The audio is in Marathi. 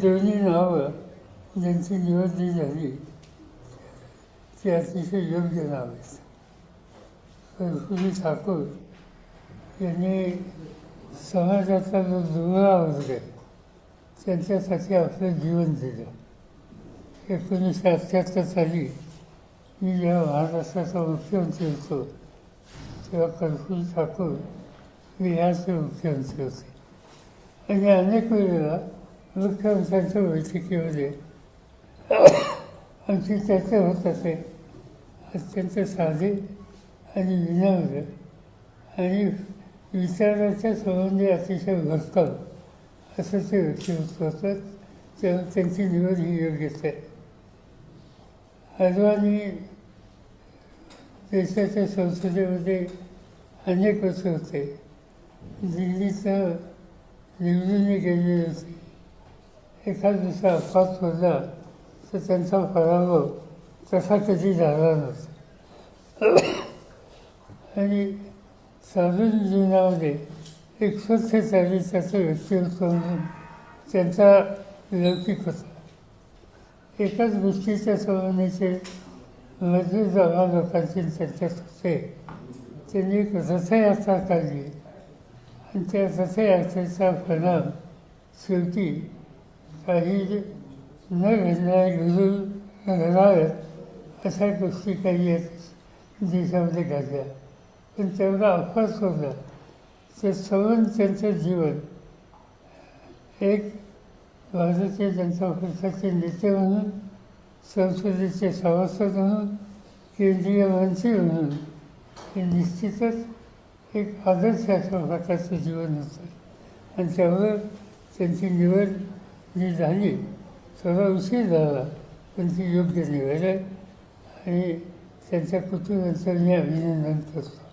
दोन्ही नावं ज्यांची निवडणी झाली ती अतिशय योग्य नाव आहेत. कर्पुरी ठाकूर यांनी समाजाचा जो दुबळा वर्ग आहे त्यांच्यासाठी आपलं जीवन दिलं. एकोणीसशे अठ्ठ्याहत्तर साली मी जेव्हा महाराष्ट्राचा मुख्यमंत्री होतो तेव्हा कर्पूरी ठाकूर बिहारचे मुख्यमंत्री होते. आणि अनेक वेळेला वृक्षांशाचं वैद्यकीय होते. आमची चर्चा होत असे. अत्यंत साधे आणि विनम्र आणि विचाराच्या संबंधी अतिशय भरकम असं ते व्यक्तिमत्व होतं. तेव्हा त्यांची निवड ही योग्यच आहे अडवाणी देशाच्या संसदेमध्ये अनेक वर्ष होते. दिल्लीचं निवडून गेलेले होते. एखाद्याचा दुसरा अपघात होता तर त्यांचा पराभव तसा कधी झाला नव्हता आणि साधून जीवनामध्ये एक स्वच्छ चारित्र्याचं व्यक्तिमत्व म्हणून त्यांचा लौकिक होता. एकाच गोष्टीच्या संबंधीचे मजबूत जागा लोकांची त्यांच्यात होते त्यांनी एक रथयात्रा काढली. आणि त्या रथयात्रेचा परिणाम शेवटी काही न घडणाऱ्या घडून घडाव्या अशा गोष्टी काही आहेत देशामध्ये घडल्या पण तेवढा अफाट सोडला ते सवन त्यांचं जीवन एक भारतीय जनता पक्षाचे नेते म्हणून संसदेचे सभासद म्हणून केंद्रीय मंत्री म्हणून हे निश्चितच एक आदर्श अशा प्रकारचं जीवन होतं आणि त्यामुळं त्यांची निवड जी झाली थोडा उशीर झाला पण ती योग्य निवड आणि त्यांच्या कृतीनंतर मी अभिनंदन करतो.